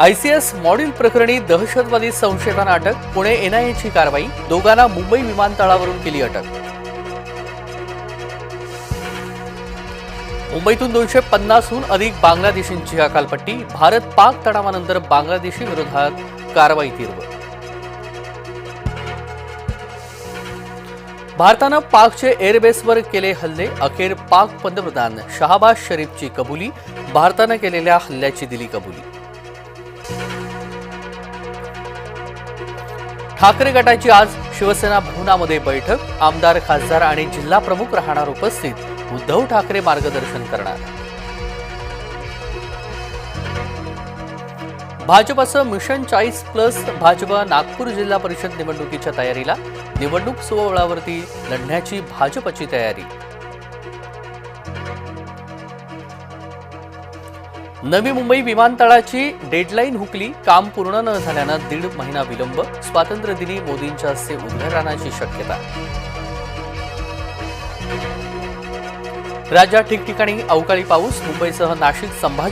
ICS module प्रकरणी दहशतवादी संशयितांना अटक पुणे एनआयएची कारवाई दोघांना मुंबई विमानतळावरून केली अटक. मुंबईतून दोनशे पन्नासहून अधिक बांगलादेशींची हकालपट्टी भारत पाक तणावानंतर बांगलादेशी विरोधात कारवाई तीव्र. भारतानं पाकचे एअरबेसवर केले हल्ले अखेर पाक पंतप्रधान शहाबाज शरीफची कबुली भारतानं केलेल्या हल्ल्याची दिली कबुली. ठाकरे गटाची आज शिवसेना भवनामध्ये बैठक. आमदार खासदार आणि जिल्हा प्रमुख राहणार उपस्थित. उद्धव ठाकरे मार्गदर्शन करणार. भाजपचं मिशन चाळीस प्लस भाजप नागपूर जिल्हा परिषद निवडणुकीच्या तयारीला. निवडणूक सुवळावरती लढण्याची भाजपची तयारी. नवी मुंबई विमानतळाची डेडलाईन हुकली काम पूर्ण न झाल्यानं दीड महिना विलंब स्वातंत्र्यदिनी मोदींच्या हस्ते उद्घाटनाची शक्यता. राज्यात ठिकठिकाणी अवकाळी पाऊस मुंबईसह नाशिक संभाजी